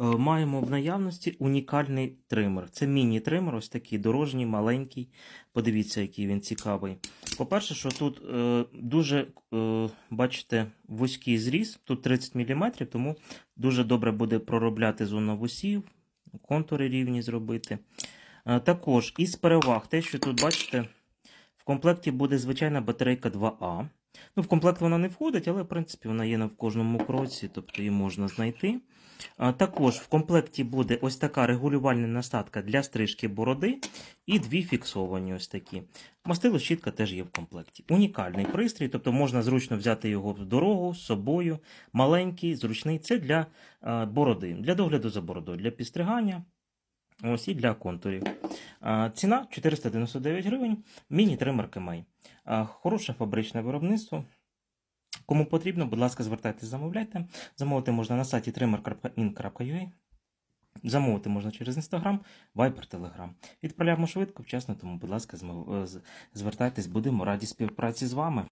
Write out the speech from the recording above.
Е, Маємо в наявності унікальний тример. Це міні-тример, ось такий дорожній, маленький. Подивіться, який він цікавий. По-перше, що тут е, дуже, е, бачите, вузький зріз, тут 30 мм, тому дуже добре буде проробляти зону вусів, контури рівні зробити. Е, також із переваг, те, що тут, бачите, в комплекті буде звичайна батарейка 2А. Ну, в комплект вона не входить, але в принципі вона є на кожному кроці, тобто її можна знайти. Також в комплекті буде ось така регулювальна насадка для стрижки бороди і дві фіксовані ось такі. Мастило щітка теж є в комплекті. Унікальний пристрій, тобто можна зручно взяти його в дорогу з собою. Маленький, зручний. Це для бороди, для догляду за бородою, для підстригання. Ось і для контурів. Ціна 499 гривень. Міні-тример Кемей. А, Хороше фабричне виробництво. Кому потрібно, будь ласка, звертайтеся, замовляйте. Замовити можна на сайті trimmer.in.ua. Замовити можна через Instagram, Viber, Telegram. Відправляємо швидко, вчасно, тому, будь ласка, звертайтесь, будемо раді співпраці з вами.